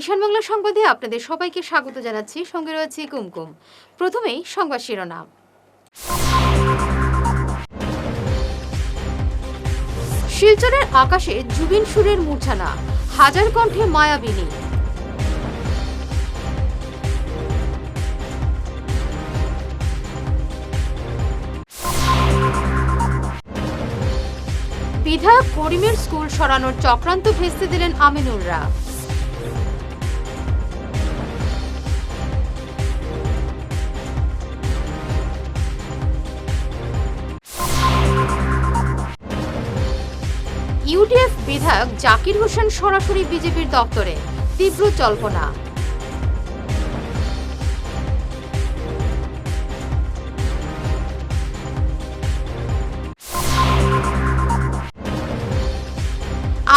ঈশান বাংলা সংবাদে আপনাদের সবাইকে স্বাগত জানাচ্ছি। সঙ্গে রয়েছে কুমকুম। প্রথমেই সংবাদ শিরোনাম। শিলচরের আকাশে জুবিন সুরের মূর্ছানা। হাজার কণ্ঠে মায়াবিনী বিধায়ক করিমের স্কুল সরানোর চক্রান্ত ভেস্তে দিলেন আমিনুররা ইউডিএফ বিধায়ক জাকির হোসেন সরাসরি বিজেপির দপ্তরে। তীব্র চল্পনা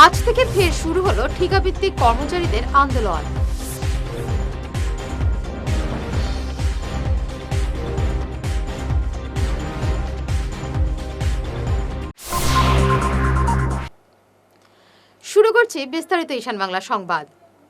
আজ থেকে ফের শুরু হলো ঠিকাভিত্তিক কর্মচারীদের আন্দোলন। করছি বিস্তারিত ঈশান বাংলা সংবাদ।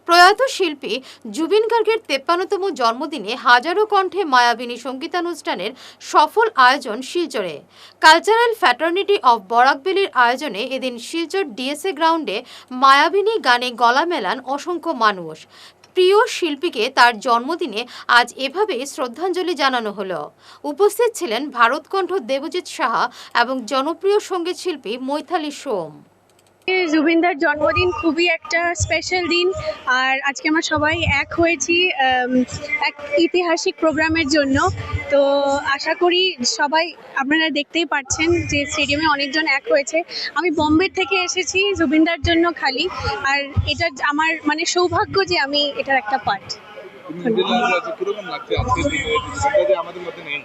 প্রয়াত শিল্পী জুবিন গার্গের তেপ্পান্নতম জন্মদিনে হাজারো কণ্ঠে মায়াবিনী সঙ্গীতানুষ্ঠানের সফল আয়োজন শিলচরে। কালচারাল ফ্যাটার্নিটি অফ বরাকবেলির আয়োজনে এদিন শিলচর ডিএসএ গ্রাউন্ডে মায়াবিনী গানে গলা মেলান অসংখ্য মানুষ। প্রিয় শিল্পীকে তার জন্মদিনে আজ এভাবে শ্রদ্ধাঞ্জলি জানানো হলো। উপস্থিত ছিলেন ভারতকণ্ঠ দেবজিৎ সাহা এবং জনপ্রিয় সংগীত শিল্পী মৈথালি সোম। জুবিনদার জন্মদিন খুবই একটা স্পেশাল দিন। আর আজকে আমরা সবাই এক হয়েছি এক ঐতিহাসিক প্রোগ্রামের জন্য। তো আশা করি সবাই আপনারা দেখতেই পাচ্ছেন যে স্টেডিয়ামে অনেকজন এক হয়েছে। আমি বোম্বে থেকে এসেছি জুবিনদার জন্য খালি। আর এটা আমার মানে সৌভাগ্য যে আমি এটার একটা পার্ট আমাদের মধ্যে নেই।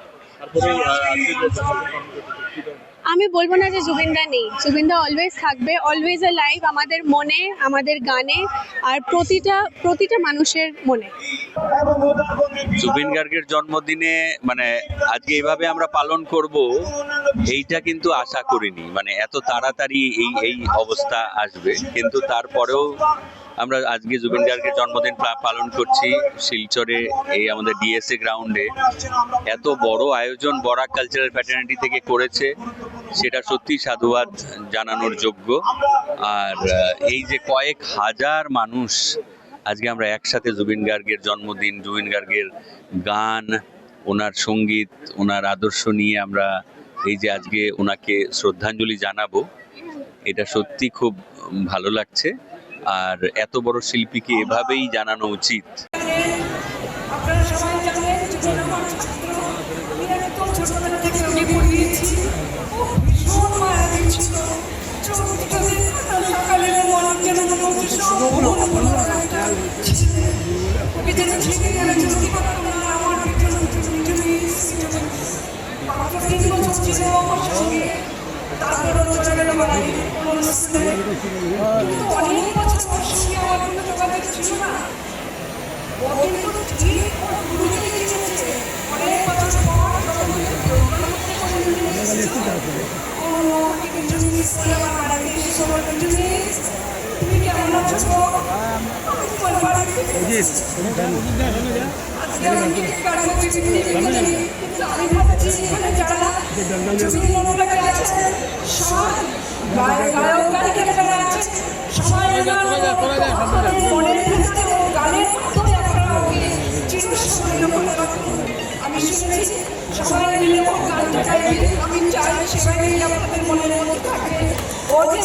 আমি বলব না যে জুবিনদা নেই। জুবিনদা অলওয়েজ থাকবে অলওয়েজ এ লাইভ আমাদের মনে, আমাদের গানে আর প্রতিটা প্রতিটা মানুষের মনে। জুবিন গার্গের জন্মদিনে মানে আজকে এইভাবে আমরা পালন করব, এইটা কিন্তু আশা করিনি। মানে এত তাড়াতাড়ি এই এই অবস্থা আসবে। কিন্তু তারপরেও আমরা আজকে জুবিন গার্গের জন্মদিন পালন করছি শিলচরে, এই আমাদের ডিএসএ গ্রাউন্ডে এত বড় আয়োজন বরাক কালচারাল ফ্যাটার্নিটি থেকে করেছে। সেটা সত্যি সাধুবাদ জানানোর যোগ্য। আর এই যে কয়েক হাজার মানুষ, আজকে আমরা একসাথে জুবিন গার্গের জন্মদিন, জুবিন গার্গের গান, ওনার সংগীত, ওনার আদর্শ নিয়ে আমরা এই যে আজকে ওনাকে শ্রদ্ধাঞ্জলি জানাব, এটা সত্যি খুব ভালো লাগছে। আর এত বড় শিল্পীকে এভাবেই জানানো উচিত। সব ভুলো ভুলো একটা ছিল। ওকে যেন ছেড়ে গেলে কেমন আছো আজকে আমি কি কারণে চিঠি লিখে কিন্তু আমি ভাবছি এখানে যারা জমি মনোলাগে আছে গায়িকা যারা আছে সবাই মনের ভিতরে গানের রাখুন। আমি শুনেছি, সবাই মিলে গানটা আমি চাই সেবাই আপনাদের মনের মধ্যে থাকে ওকে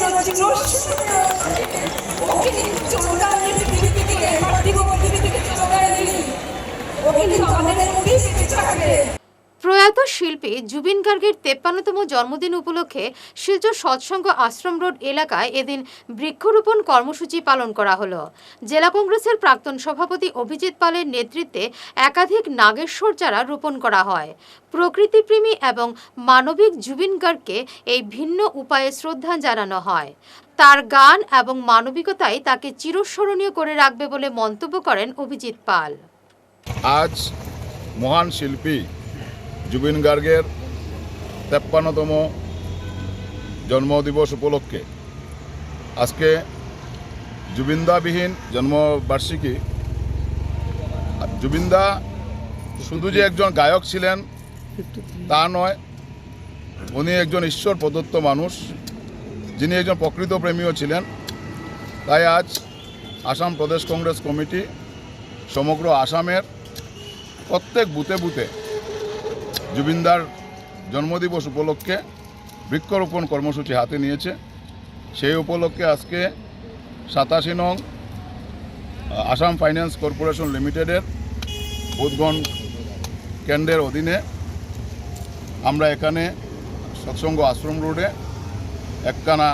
প্রয়াত শিল্পী জুবিন গার্গের তেপ্পান্নতম জন্মদিন উপলক্ষে শিলচর সৎসঙ্গ আশ্রম রোড এলাকায় এদিন বৃক্ষরোপণ কর্মসূচি পালন করা হলো। জেলা কংগ্রেসের প্রাক্তন সভাপতি অভিজিৎ পালের নেতৃত্বে একাধিক নাগেশ্বর চারা রোপণ করা হয়। প্রকৃতিপ্রেমী এবং মানবিক জুবিন গার্গকে এই ভিন্ন উপায়ে শ্রদ্ধা জানানো হয়। তার গান এবং মানবিকতাই তাকে চিরস্মরণীয় করে রাখবে বলে মন্তব্য করেন অভিজিৎ পাল। আজ মহান শিল্পী জুবিন গার্গের তেপ্পান্নতম জন্মদিবস উপলক্ষে। আজকে জুবিনদাবিহীন জন্মবার্ষিকী। জুবিনদা শুধু যে একজন গায়ক ছিলেন, তা নয়, উনি একজন ঈশ্বর প্রদত্ত মানুষ, যিনি একজন প্রকৃত প্রেমীও ছিলেন। তাই আজ আসাম প্রদেশ কংগ্রেস কমিটি, সমগ্র আসামের প্রত্যেক বুথে বুথে জুবিনদার জন্মদিবস উপলক্ষে বৃক্ষরোপণ কর্মসূচি হাতে নিয়েছে। সেই উপলক্ষে আজকে সাতাশি নং আসাম ফাইন্যান্স কর্পোরেশন লিমিটেডের উদ্গণ কেন্দ্রের অধীনে আমরা এখানে সৎসঙ্গ আশ্রম রোডে একখানা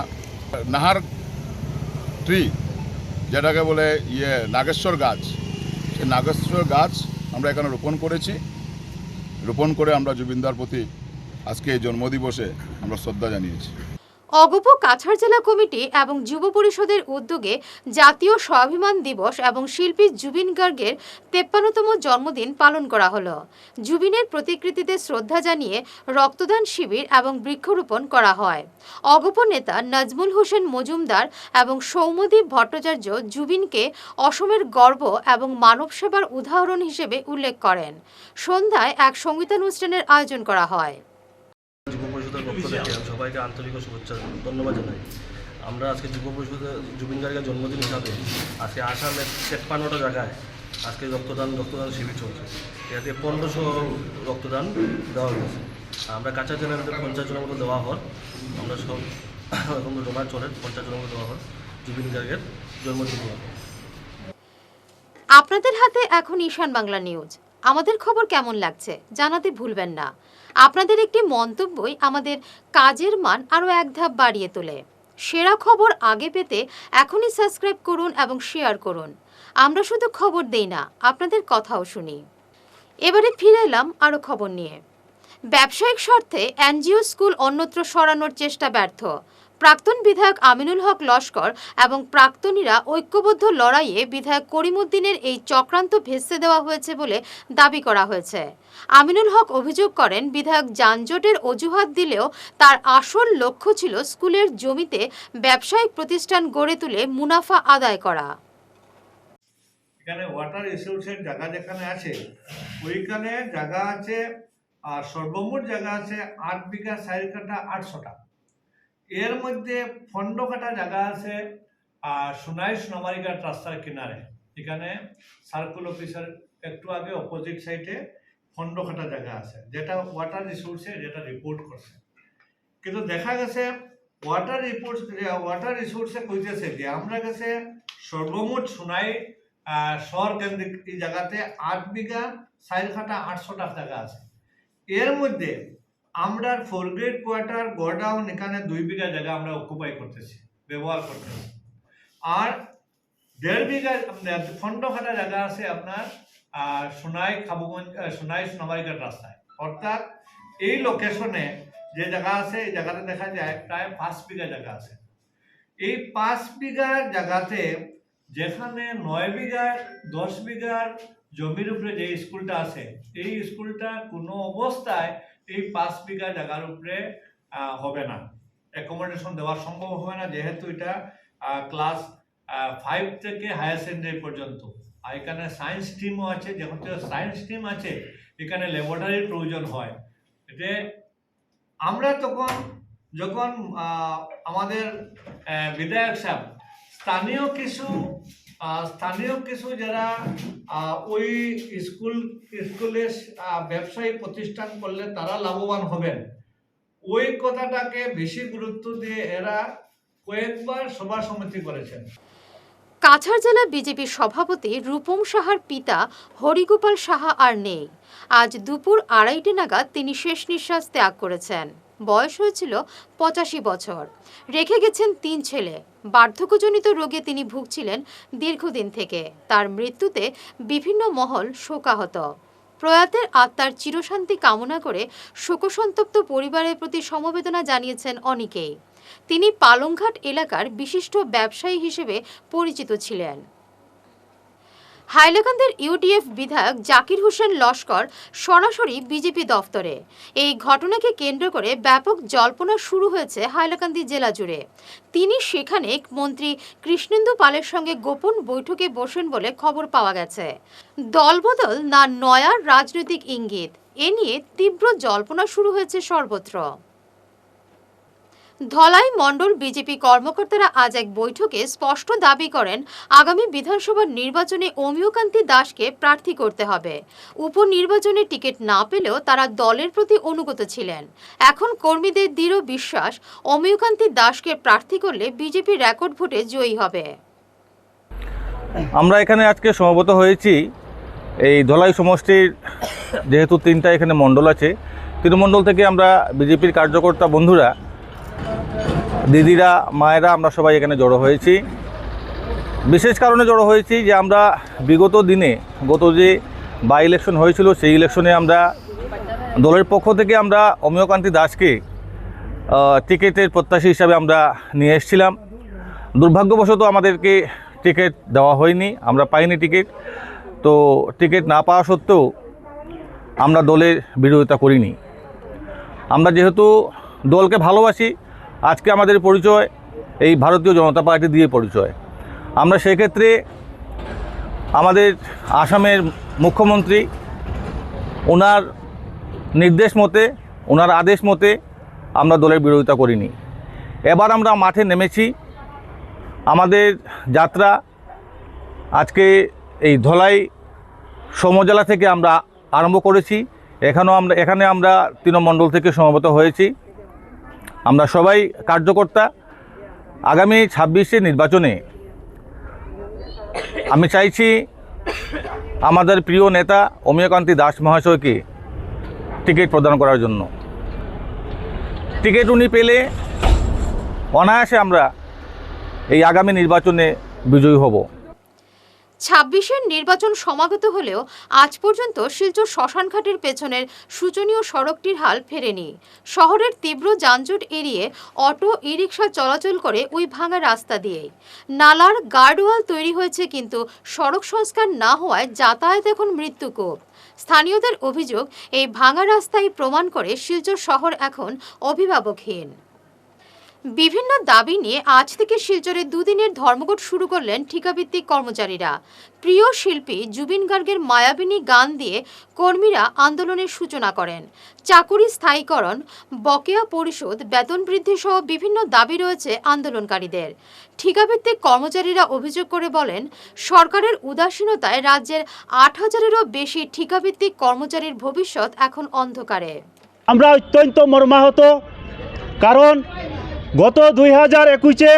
নাহার ট্রি যেটাকে বলে ইয়ে নাগেশ্বর গাছ, সেই নাগেশ্বর গাছ আমরা এখানে রোপণ করেছি। রোপণ করে আমরা জুবিনদার প্রতি আজকে জন্মদিবসে আমরা শ্রদ্ধা জানিয়েছি। অগপ কাছাড় জেলা কমিটি এবং যুব পরিষদের উদ্যোগে জাতীয় স্বাভিমান দিবস এবং শিল্পী জুবিন গার্গের তেপ্পান্নতম জন্মদিন পালন করা হলো। জুবিনের প্রতিকৃতিতে শ্রদ্ধা জানিয়ে রক্তদান শিবির এবং বৃক্ষরোপণ করা হয়। অগপ নেতা নাজমুল হোসেন মজুমদার এবং সৌম্যদীপ ভট্টাচার্য জুবিনকে অসমের গর্ব এবং মানব সেবার উদাহরণ হিসেবে উল্লেখ করেন। সন্ধ্যায় এক সঙ্গীতানুষ্ঠানের আয়োজন করা হয়। সবাইকে আন্তরিক শুভেচ্ছা ধন্যবাদ জানাই। আমরা আজকে যুব পরিষদের জুবিন গার্গের জন্মদিন হিসাবে আজকে আসামের তেপ্পান্নটা জায়গায় আজকে রক্তদান রক্তদান শিবির চলছে। এতে পনেরোশো রক্তদান দেওয়া হয়েছে। আমরা কাঁচা জেলার পঞ্চাশ জনের মতো দেওয়া হয় আমরা সব এখন জমা চলে, পঞ্চাশ জনের মতো দেওয়া হয় জুবিন গার্গের জন্মদিন আপনাদের হাতে এখন ঈশান বাংলা নিউজ। আমাদের খবর কেমন লাগছে জানাতে ভুলবেন না। আপনাদের একটি মন্তব্যই আমাদের কাজের মান আরও এক ধাপ বাড়িয়ে তোলে। সেরা খবর আগে পেতে এখনই সাবস্ক্রাইব করুন এবং শেয়ার করুন। আমরা শুধু খবর দেই না, আপনাদের কথাও শুনি। এবারে ফিরে এলাম আরও খবর নিয়ে। ব্যবসায়িক স্বার্থে এনজিও স্কুল অন্যত্র সরানোর চেষ্টা ব্যর্থ। প্রাক্তন বিধায়ক আমিনুল হক লস্কর এবং প্রাক্তনীরা ঐক্যবদ্ধ লড়াইয়ে বিধায়ক করিমুদ্দিনের এই চক্রান্ত ভেস্তে দেওয়া হয়েছে বলে দাবি করা হয়েছে। আমিনুল হক অভিযোগ করেন, বিধায়ক যানজটের অজুহাত দিলেও তার আসল লক্ষ্য ছিল স্কুলের জমিতে ব্যবসায়িক প্রতিষ্ঠান গড়ে তুলে মুনাফা আদায় করা। আর সর্বমোট জায়গা আছে আট বিঘা চার কাটা আটশোটা এর মধ্যে ফন্ড কাটা জায়গা আছে, আর সোনাই সোনামারিঘাট রাস্তার কিনারে। এখানে সার্কুল অফিসার একটু আগে অপোজিট সাইডে ফন্ড কাটা জায়গা আছে, যেটা ওয়াটার রিসোর্সে যেটা রিপোর্ট করছে। কিন্তু দেখা গেছে ওয়াটার রিপোর্ট ওয়াটার রিসোর্সে কইতেছে যে, আমরা গেছে সর্বমোট সোনাই শহর কেন্দ্রিক জায়গাতে আট বিঘা চার খাটা আটশোটা জায়গা আছে। এর মধ্যে আমরা ফোর গ্রেড কোয়ার্টার গোডাউন এখানে দুই বিঘা জায়গা আমরা অকুপাই করতেছি, ব্যবহার করতেছি। আর দেড় বিঘা, ফন্ড খাটা জায়গা আছে আপনার সোনাই খাবুগঞ্জ সোনাই সোনামারিঘাট রাস্তায়। অর্থাৎ এই লোকেশনে যে জায়গা আছে, এই জায়গাতে দেখা যায় প্রায় পাঁচ বিঘা জায়গা আছে। এই পাঁচ বিঘার জায়গাতে যেখানে নয় বিঘার দশ বিঘার জমির উপরে যে স্কুলটা আছে, এই স্কুলটা কোনো অবস্থায় এই পাঁচ বিঘা জায়গার উপরে হবে না। অ্যাকোমোডেশন দেওয়া সম্ভব হবে না, যেহেতু এটা ক্লাস ফাইভ থেকে হায়ার সেকেন্ডারি পর্যন্ত। আর এখানে সায়েন্স টিমও আছে যেহেতু সায়েন্স টিম আছে, এখানে ল্যাবরেটরির প্রয়োজন হয়। এতে আমরা তখন যখন আমাদের বিধায়ক সাহেব, স্থানীয় কিছু স্থানীয় কিছু যারা ওই স্কুল, স্কুলে ব্যবসায়ী প্রতিষ্ঠান করলে তারা লাভবান হবেন। ওই কথাটাকে বেশি গুরুত্ব দিয়ে এরা কয়েকবার সভা সমিতি করেছেন। কাছাড় জেলা বিজেপির সভাপতি রূপম সাহার পিতা হরিগোপাল সাহা আর নেই। আজ দুপুর আড়াইটে নাগাদ তিনি শেষ নিঃশ্বাস ত্যাগ করেছেন। বয়স হয়েছিল পঁচাশি বছর। রেখে গেছেন তিন ছেলে। বার্ধক্যজনিত রোগে তিনি ভুগছিলেন দীর্ঘদিন থেকে। তার মৃত্যুতে বিভিন্ন মহল শোকাহত। প্রয়াতের আত্মার চিরশান্তি কামনা করে শোকসন্তপ্ত পরিবারের প্রতি সমবেদনা জানিয়েছেন অনেকেই। তিনি পালংঘাট এলাকার বিশিষ্ট ব্যবসায়ী হিসেবে পরিচিত ছিলেন। হাইলাকান্দির ইউডিএফ বিধায়ক জাকির হোসেন লস্কর সরাসরি বিজেপি দফতরে। এই ঘটনাকে কেন্দ্র করে ব্যাপক জল্পনা শুরু হয়েছে হাইলাকান্দি জেলা জুড়ে। তিনি সেখানে মন্ত্রী কৃষ্ণেন্দু পালের সঙ্গে গোপন বৈঠকে বসেন বলে খবর পাওয়া গেছে। দলবদল না নয়া রাজনৈতিক ইঙ্গিত, এ নিয়ে তীব্র জল্পনা শুরু হয়েছে সর্বত্র। ধলাই মণ্ডল বিজেপি কর্মকর্তারা আজ এক বৈঠকে স্পষ্ট দাবি করেন, আগামী বিধানসভা নির্বাচনে অমিয়কান্তি দাসকে প্রার্থী করতে হবে। উপনির্বাচনে টিকিট না পেলেও তারা দলের প্রতি অনুগত ছিলেন। এখন কর্মীদের দৃঢ় বিশ্বাস, অমিয়কান্তি দাসকে প্রার্থী করলে বিজেপি রেকর্ড ভোটে জয়ী হবে। আমরা এখানে আজকে সমবেত হয়েছি। এই ধলাই সমষ্টির যেহেতু তিনটা এখানে মণ্ডল আছে তৃণমণ্ডল থেকে আমরা বিজেপির কার্যকর্তা বন্ধুরা দিদিরা, মায়েরা, আমরা সবাই এখানে জড়ো হয়েছি। বিশেষ কারণে জড়ো হয়েছি যে আমরা বিগত দিনে, গত যে বাই ইলেকশন হয়েছিল, সেই ইলেকশনে আমরা দলের পক্ষ থেকে আমরা অমিয়কান্তি দাসকে টিকিটের প্রত্যাশী হিসাবে আমরা নিয়ে এসেছিলাম। দুর্ভাগ্যবশত আমাদেরকে টিকিট দেওয়া হয়নি, আমরা পাইনি টিকিট। তো টিকিট না পাওয়া সত্ত্বেও আমরা দলের বিরোধিতা করিনি। আমরা যেহেতু দলকে ভালোবাসি আজকে আমাদের পরিচয়, এই ভারতীয় জনতা পার্টি দিয়ে পরিচয়। আমরা সেক্ষেত্রে আমাদের আসামের মুখ্যমন্ত্রী, ওনার নির্দেশ মতে, ওনার আদেশ মতে আমরা দলের বিরোধিতা করিনি। এবার আমরা মাঠে নেমেছি। আমাদের যাত্রা আজকে এই ধলাই সমজেলা থেকে আমরা আরম্ভ করেছি। এখানেও আমরা, এখানে আমরা তৃণমণ্ডল থেকে সমবেত হয়েছি। আমরা সবাই কার্যকর্তা। আগামী ছাব্বিশে নির্বাচনে আমি চাইছি আমাদের প্রিয় নেতা অমিয়কান্তি দাস মহাশয়কে টিকিট প্রদান করার জন্য। টিকিট উনি পেলে অনায়াসে আমরা এই আগামী নির্বাচনে বিজয়ী হব। ছাব্বিশের নির্বাচন সমাগত হলেও আজ পর্যন্ত শিলচর শ্মশানঘাটের পেছনের সূচনীয় সড়কটির হাল ফেরেনি। শহরের তীব্র যানজট এড়িয়ে অটো ই রিক্সা চলাচল করে ওই ভাঙা রাস্তা দিয়েই। নালার গার্ডওয়াল তৈরি হয়েছে কিন্তু সড়ক সংস্কার না হওয়ায় যাতায়াত এখন মৃত্যুকূপ। স্থানীয়দের অভিযোগ, এই ভাঙা রাস্তাই প্রমাণ করে শিলচর শহর এখন অভিভাবকহীন। বিভিন্ন দাবি নিয়ে আজ থেকে শিলচরে দুদিনের ধর্মঘট শুরু করলেন ঠিকাভিত্তিক কর্মচারীরা। প্রিয় শিল্পী জুবিন গার্গের মায়াবিনী গান দিয়ে কর্মীরা আন্দোলনের সূচনা করেন। চাকুরি স্থায়ীকরণ, বকেয়া পরিশোধ, বেতন বৃদ্ধি সহ বিভিন্ন দাবি রয়েছে আন্দোলনকারীদের। ঠিকাভিত্তিক কর্মচারীরা অভিযোগ করে বলেন, সরকারের উদাসীনতায় রাজ্যের আট হাজারেরও বেশি ঠিকাভিত্তিক কর্মচারীর ভবিষ্যৎ এখন অন্ধকারে। আমরা অত্যন্ত মর্মাহত, কারণ গত দুই হাজার একুশে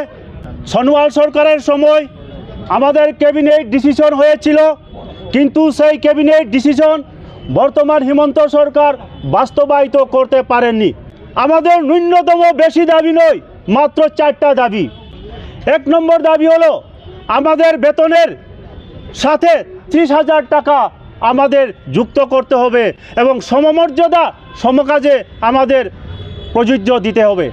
সনোয়াল সরকারের সময় আমাদের ক্যাবিনেট ডিসিশন হয়েছিল, কিন্তু সেই ক্যাবিনেট ডিসিশন বর্তমান হিমন্ত সরকার বাস্তবায়িত করতে পারেননি। আমাদের ন্যূনতম বেশি দাবি নয়, মাত্র চারটা দাবি। এক নম্বর দাবি হলো, আমাদের বেতনের সাথে ত্রিশ হাজার টাকা আমাদের যুক্ত করতে হবে এবং সমমর্যাদা সমকাজে আমাদের প্রযোজ্য দিতে হবে।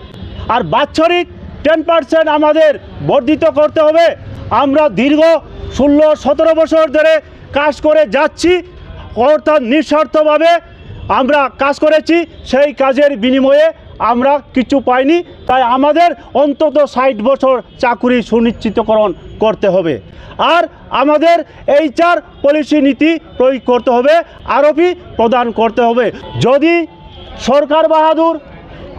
আর বাৎসরিক টেন পার্সেন্ট আমাদের বর্ধিত করতে হবে। আমরা দীর্ঘ ষোলো, সতেরো বছর ধরে কাজ করে যাচ্ছি, অর্থাৎ নিঃস্বার্থভাবে আমরা কাজ করেছি, সেই কাজের বিনিময়ে আমরা কিছু পাইনি। তাই আমাদের অন্তত ষাট বছর চাকুরি সুনিশ্চিতকরণ করতে হবে। আর আমাদের এইচআর পলিসি নীতি প্রয়োগ করতে হবে আরোপি প্রদান করতে হবে। যদি সরকার বাহাদুর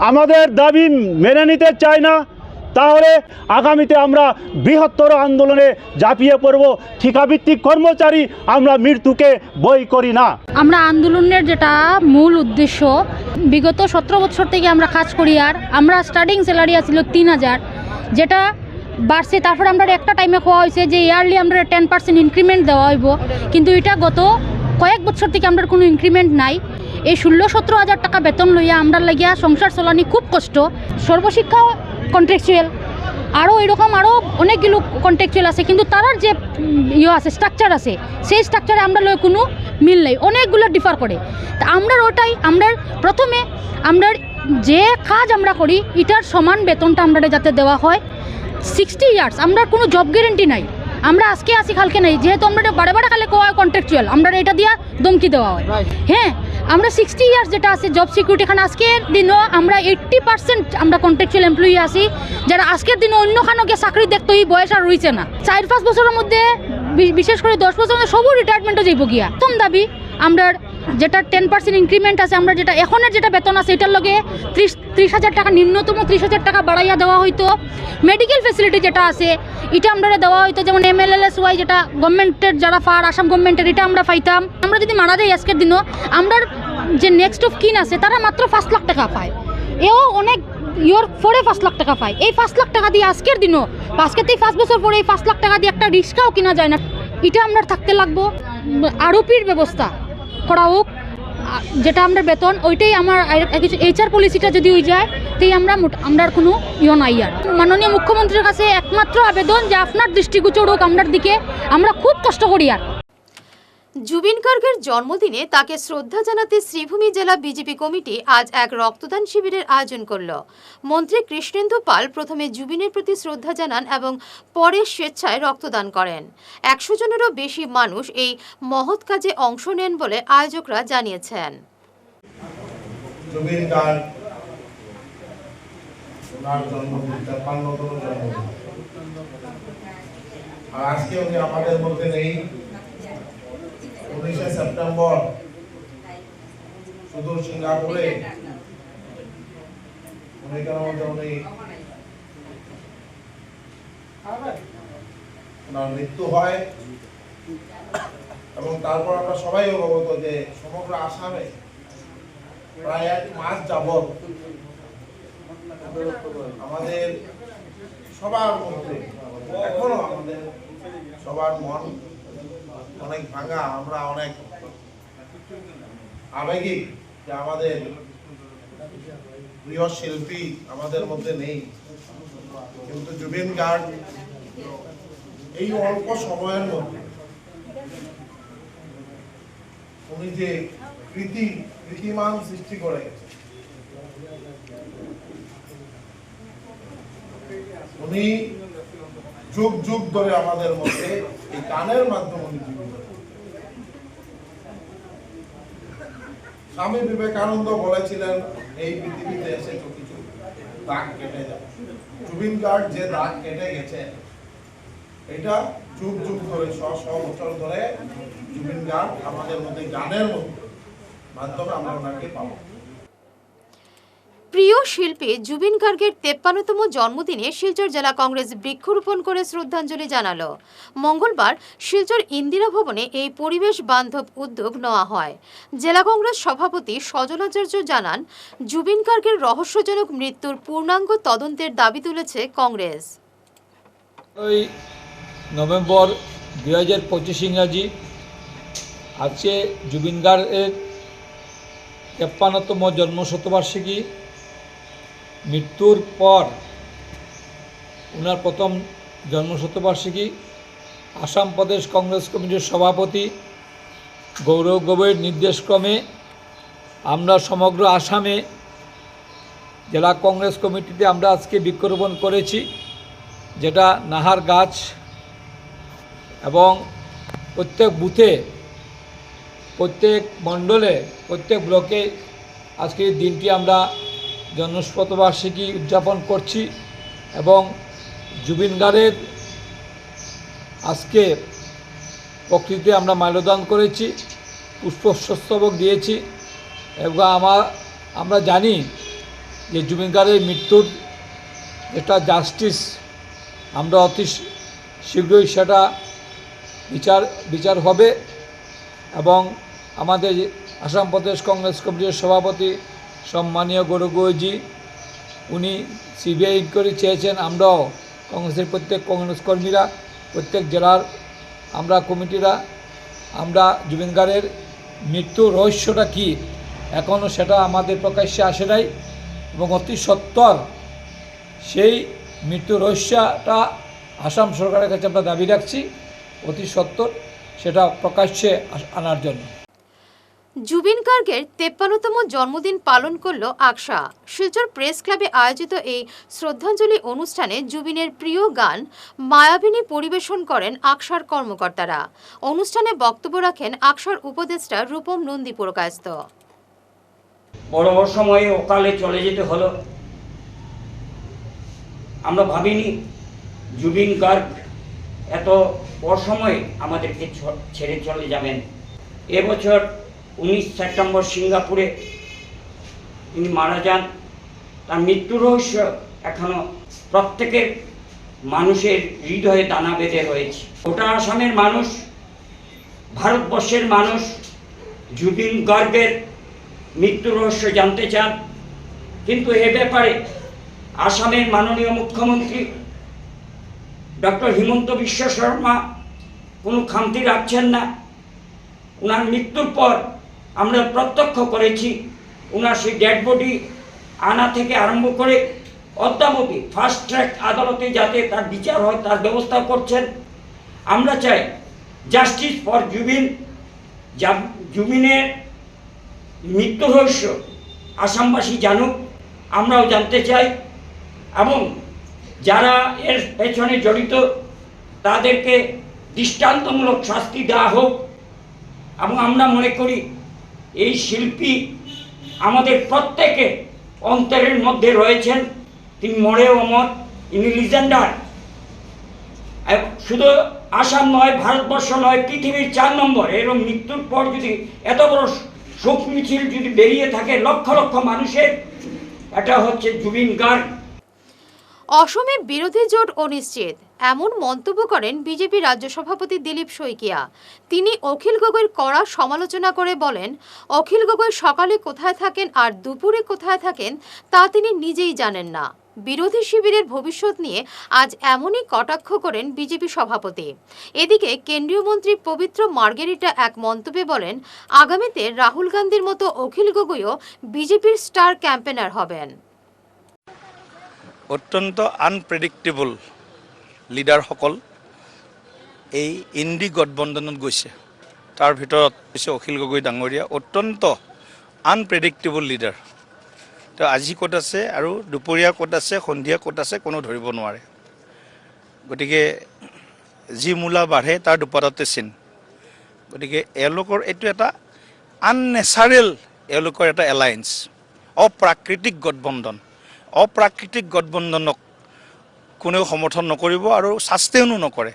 আমাদের দাবি মেনে নিতে চায় না, তাহলে আগামীতে আমরা বৃহত্তর আন্দোলনে ঝাঁপিয়ে পড়ব। ঠিকাভিত্তিক কর্মচারী আমরা মৃত্যুকে বই করি না। আমরা আন্দোলনের যেটা মূল উদ্দেশ্য, বিগত সতেরো বছর থেকে আমরা কাজ করি আর আমরা স্টার্টিং স্যালারি আছিল তিন হাজার, যেটা বাড়ছে। তারপরে আমরা একটা টাইমে কোয়া হয়েছে যে ইয়ারলি আমরা টেন পার্সেন্ট ইনক্রিমেন্ট দেওয়া হইব। কিন্তু এটা গত কয়েক বছর থেকে আমরা কোনো ইনক্রিমেন্ট নাই। এই ষোলো সতেরো হাজার টাকা বেতন লইয়া আমরা লাগিয়া সংসার চলানি খুব কষ্ট। সর্বশিক্ষা কন্ট্রাকচুয়াল আরও এরকম আরও অনেকগুলো কন্ট্রাকচুয়াল আছে, কিন্তু তারার যে ইয়ে আছে স্ট্রাকচার আছে, সেই স্ট্রাকচারে আমরা লয় কোনো মিল নেই, অনেকগুলো ডিফার করে। তা আমরা ওটাই আমরা প্রথমে আমরা যে কাজ আমরা করি, এটার সমান বেতনটা আমরা যাতে দেওয়া হয়। সিক্সটি ইয়ার্স আমরা কোনো জব গ্যারেন্টি নাই। আমরা আজকে আসি কালকে নেই যেহেতু আমরা এটা বারে বারে খালে কোয়া কন্ট্রাকচুয়াল আমরা এটা দিয়া দমকি দেওয়া হয়। হ্যাঁ আমরা সিক্সটি ইয়ার্স যেটা আছে জব সিকিউরিটি এখানে আজকের দিনও আমরা এইট্টি পার্সেন্ট আমরা কন্ট্রাকচুয়াল এমপ্লয়ি আছি যারা আজকের দিনে অন্য খানো গিয়ে চাকরি দেখতো এই বয়স আর রয়েছে না। চার পাঁচ বছরের মধ্যে বিশেষ করে দশ বছরের মধ্যে সবও রিটায়ারমেন্টও যাইব গিয়া। প্রথম দাবি আমরা যেটা টেন পার্সেন্ট ইনক্রিমেন্ট আছে আমরা যেটা এখনের যেটা বেতন আছে এটার লগে ত্রিশ ত্রিশ হাজার টাকা নিম্নতম ত্রিশ হাজার টাকা বাড়াইয়া দেওয়া হইতো। মেডিকেল ফেসিলিটি যেটা আছে এটা আমরা দেওয়া হইতো, যেমন M L L S Y যেটা গভর্নমেন্টের যারা ফার, আসাম গভর্নমেন্টের, এটা আমরা পাইতাম। আমরা যদি মারা যাই আজকের দিনও আমরা যে নেক্সট অফ কিন আছে, তারা মাত্র পাঁচ লাখ টাকা পায়। এও অনেক ইয়োর পরে পাঁচ লাখ টাকা পায়। এই পাঁচ লাখ টাকা দিয়ে আজকের দিনও আজকের থেকে পাঁচ বছর পরে এই পাঁচ লাখ টাকা দিয়ে একটা রিক্সাও কিনা যায় না। এটা আমরা থাকতে লাগবো। আরোপির ব্যবস্থা করা হোক। যেটা আমরা বেতন, ওইটাই আমার কিছু এইচআর পলিসিটা যদি হয়ে যায়, তাই আমরা আমরা কোনো ইয়ে নাই আর। মাননীয় মুখ্যমন্ত্রীর কাছে একমাত্র আবেদন যে আপনার দৃষ্টিগোচর হোক, আমরার দিকে, আমরা খুব কষ্ট করি আর। জুবিন গার্গের জন্মদিনে তাকে শ্রদ্ধা জানাতে শ্রীভূমি জেলা বিজেপি কমিটি আজ এক রক্তদান শিবিরের আয়োজন করল। মন্ত্রী কৃষ্ণেন্দু পাল প্রথমে জুবিনের প্রতি শ্রদ্ধা জানান এবং পরে স্বেচ্ছায় রক্তদান করেন। একশো জনেরও বেশি মানুষ এই মহৎ কাজে অংশ নেন বলে আয়োজকরা জানিয়েছেন। আজকে উনি আমাদের মধ্যে নেই। উনিশে সেপ্টেম্বর। সুদূর সিঙ্গাপুরে। উনি কেন মধ্যে উনি? ওনার মৃত্যু হয়। এবং তারপর আমরা সবাই অবগত যে সমগ্র আসামে প্রায় এক মাস যাবৎ আমাদের সবার মধ্যে, এখনও আমাদের সবার মন অনেক ভাঙা, আমরা অনেক আবেগিক যে আমাদের প্রিয় শিল্পী আমাদের মধ্যে নেই। কিন্তু জুবিন গার্গ এই অল্প সময়ের মধ্যে উনি যে কৃতি, কৃতিমান সৃষ্টি করে, উনি যুগ যুগ ধরে আমাদের মধ্যে এই গানের মাধ্যমে উনি জীবিত স্বামী বিবেকানন্দ বলেছিলেন, এই পৃথিবীতে এসে তো কিছু দাগ কেটে যায়, জুবিন গার্ড যে দাগ কেটে গেছে, এটা যুগ যুগ ধরে, শ শ বছর ধরে জুবিন গার্ড আমাদের মধ্যে গানের মধ্যে, মাধ্যমে আমরা ওনাকে পাবো। প্রিয় শিল্পী জুবিন গার্গের তেপ্পান্নতম জন্মদিনে শিলচর জেলা কংগ্রেস বৃক্ষরোপণ করে শ্রদ্ধাঞ্জলি জানালো। মঙ্গলবার শিলচর ইন্দিরা ভবনে এই পরিবেশ বান্ধব উদ্যোগ নেওয়া হয়। জেলা কংগ্রেস সভাপতি সজলাচার্য জানান, জুবিন গার্গের রহস্যজনক মৃত্যুর পূর্ণাঙ্গ তদন্তের দাবি তুলেছে কংগ্রেস। ওই নভেম্বর দুই হাজার পঁচিশ ইংরাজি আজকে জুবিন গার্গের তেপ্পান্নতম জন্মশতবার্ষিকী মৃত্যুর পর ওনার প্রথম জন্মশতবার্ষিকী, আসাম প্রদেশ কংগ্রেস কমিটির সভাপতি গৌরব গগৈর নির্দেশক্রমে আমরা সমগ্র আসামে জেলা কংগ্রেস কমিটিতে আমরা আজকে বৃক্ষরোপণ করেছি, যেটা নাহার গাছ এবং প্রত্যেক বুথে, প্রত্যেক মণ্ডলে, প্রত্যেক ব্লকে আজকের দিনটি আমরা জন্মশতবার্ষিকী উদযাপন করছি এবং জুবিন গার্গের আজকে প্রকৃতিতে আমরা মাল্যদান করেছি পুষ্পস্তবক দিয়েছি এবং আমার আমরা জানি যে জুবিন গার্গের মৃত্যুর যেটা জাস্টিস, আমরা অতি শীঘ্রই সেটা বিচার বিচার হবে এবং আমাদের আসাম প্রদেশ কংগ্রেস কমিটির সভাপতি সম্মানীয় গৌরগজি উনি সিবিআই ইনকোয়ারি চেয়েছেন, আমরাও কংগ্রেসের প্রত্যেক কংগ্রেস কর্মীরা, প্রত্যেক জেলার আমরা কমিটিরা, আমরা জুবিন গার্গের মৃত্যুর রহস্যটা কী? এখনও সেটা আমাদের প্রকাশ্যে আসে নাই এবং অতি সত্তর সেই মৃত্যু রহস্যটা আসাম সরকারের কাছে আমরা দাবি রাখছি, অতি সত্তর সেটা প্রকাশ্যে আনার জন্য। জুবিন গার্গের তেপ্পান্নতম জন্মদিন পালন করল আকশা। শিলচর প্রেস ক্লাবে আয়োজিত এই শ্রদ্ধাঞ্জলি অনুষ্ঠানে জুবিনের প্রিয় গান মায়াবিনী পরিবেশন করেন আকশার কর্মকর্তারা। অনুষ্ঠানে বক্তব্য রাখেন আকশার উপদেষ্টা রূপম নন্দী পুরকায়স্ত বড় সময়ে অকালে চলে যেতে হলো। আমরা ভাবিনি জুবিন গার্গ এত অসময়ে আমাদেরকে ছেড়ে চলে যাবেন। এবছর সেপ্টেম্বর সিঙ্গাপুরে তিনি মারা যান। তার মৃত্যু রহস্য এখনও প্রত্যেকের মানুষের হৃদয়ে দানা বেঁধে রয়েছে। গোটা আসামের মানুষ, ভারতবর্ষের মানুষ, জুবিন গার্গের মৃত্যু রহস্য জানতে চান। কিন্তু এ ব্যাপারে আসামের মাননীয় মুখ্যমন্ত্রী ডক্টর হিমন্ত বিশ্ব শর্মা কোনো খামতি রাখছেন না। ওনার মৃত্যুর পর আমরা প্রত্যক্ষ করেছি। ওনার সেই ডেড বডি আনা থেকে আরম্ভ করে অদ্যাবধি ফাস্ট ট্র্যাক আদালতে যাতে তার বিচার হয়, তার ব্যবস্থা করছেন। আমরা চাই জাস্টিস ফর জুবিন জুবিনের মৃত্যু রহস্য আসামবাসী জানুক। আমরাও জানতে চাই এবং যারা এর পেছনে জড়িত, তাদেরকে দৃষ্টান্তমূলক শাস্তি দেওয়া হোক। এবং আমরা মনে করি এই শিল্পী আমাদের প্রত্যেকে অন্তরের মধ্যে রয়েছেন। তিনি মরে অমর, ইনি লিজেন্ডার। শুধু আসাম নয়, ভারতবর্ষ নয়, পৃথিবীর চার নম্বর। এরকম মৃত্যুর পর যদি এত বড় শোক মিছিল যদি বেরিয়ে থাকে লক্ষ লক্ষ মানুষের, এটা হচ্ছে জুবিন গার্গ। অসমে বিরোধী জোট অনিশ্চিত। এমন মন্তব্য করেন বিজেপি রাজ্য সভাপতি দিলীপ শইকিয়া। তিনি অখিল গগৈর কড়া সমালোচনা করে বলেন, অখিল গগৈ সকালে কোথায় থাকেন আর দুপুরে কোথায় থাকেন তা তিনি নিজেই জানেন না। বিরোধী শিবিরের ভবিষ্যৎ নিয়ে আজ এমনই কটাক্ষ করেন বিজেপি সভাপতি। এদিকে কেন্দ্রীয় মন্ত্রী পবিত্র মার্গেরিটা এক মন্তব্যে বলেন, আগামীতে রাহুল গান্ধীর মতো অখিল গগৈও বিজেপির স্টার ক্যাম্পেনার হবেন। অত্যন্ত আনপ্ৰেডিক্টেবল লিডাৰসকল এই ইণ্ডি গঠবন্ধনত গৈছে। তাৰ ভিতৰত হৈছে অখিল গগৈ ডাঙৰীয়া অত্যন্ত আনপ্ৰেডিক্টেবল লিডাৰ তেওঁ আজি ক'ত আছে আৰু দুপৰীয়া ক'ত আছে সন্ধিয়া ক'ত আছে কোনো ধৰিব নোৱাৰে। গতিকে যি মূলা বাঢ়ে তাৰ দুপাততে চিন। গতিকে এওঁলোকৰ এইটো এটা আননেচাৰেল এওঁলোকৰ এটা এলায়েন্স অপ্ৰাকৃতিক গঠবন্ধন। অপ্ৰাকৃতিক গঠবন্ধনক কোনেও সমৰ্থন নকৰিব আৰু ছাষ্টেইনো নকৰে।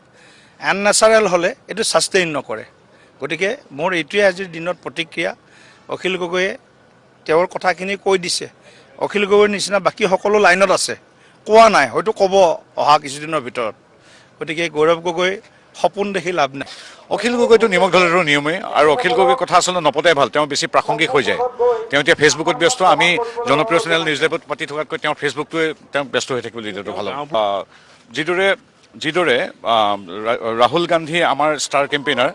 আননেচাৰেল হ'লে এইটো ছাষ্টেইন নকৰে। গতিকে মোৰ এইটোৱে আজিৰ দিনত প্ৰতিক্ৰিয়া। অখিল গগৈয়ে তেওঁৰ কথাখিনি কৈ দিছে। অখিল গগৈৰ নিচিনা বাকী সকলো লাইনত আছে। কোৱা নাই হয়তো ক'ব অহা কিছুদিনৰ ভিতৰত। গতিকে গৌৰৱ গগৈ সপোন দেখি লাভ নাই। অখিল গগৈটো নিমখ দলেৰো নিয়মেই আৰু অখিল গগৈৰ কথা আচলতে নপতাই ভালো তেওঁ বেছি প্ৰাসংগিক হৈ যায়। তেওঁ এতিয়া ফেচবুকত ব্যস্ত আমি জনপ্ৰিয় চেনেল নিউজ লাইভত পাতি থকাতকৈ তেওঁৰ ফেচবুকটোৱে তেওঁ ব্যস্ত হৈ থাকিব দিয়াটো ভালো যিদৰে যিদৰে ৰাহুল গান্ধী আমাৰ ষ্টাৰ কেম্পেইনাৰ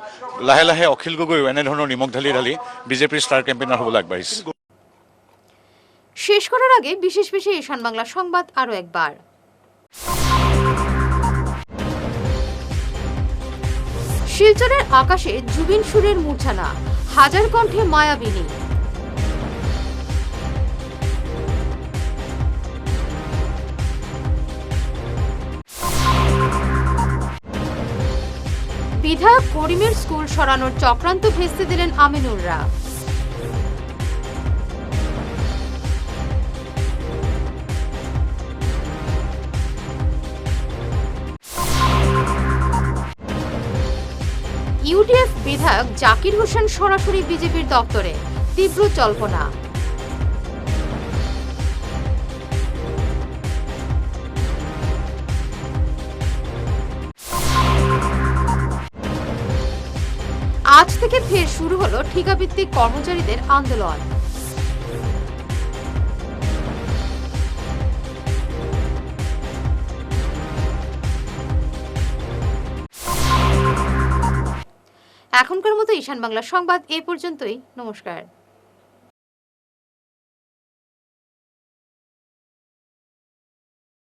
লাহে লাহে অখিল গগৈও এনেধৰণৰ নিমখ ঢালি ঢালি বিজেপিৰ ষ্টাৰ কেম্পেইনাৰ হ'বলৈ আগবাঢ়িছে। শেষ করার আগে বিশেষ বিশেষ ঈশান বাংলা সংবাদ আরও একবার শিলচরের আকাশে জুবিন সুরের মূর্ছানা। হাজার কণ্ঠে মায়াবিনী বিধায়ক করিমের স্কুল সরানোর চক্রান্ত ভেস্তে দিলেন আমিনুররা। বিধায়ক জাকির হোসেন সরাসরি বিজেপির দপ্তরে। তীব্র জল্পনা। আজ থেকে ফের শুরু হলো ঠিকাভিত্তিক কর্মচারীদের আন্দোলন। ঈশান বাংলা সংবাদ এ পর্যন্তই। নমস্কার।